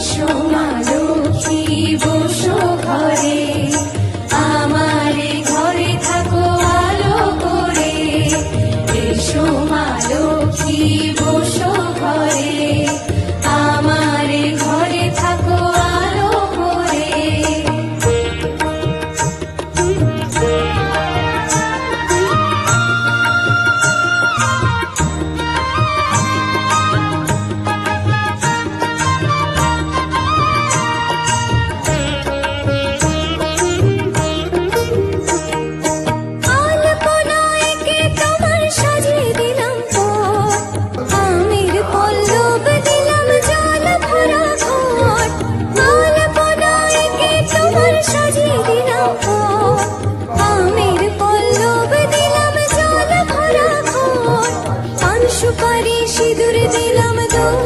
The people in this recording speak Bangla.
show. করে সিঁদুর দিলাম দোল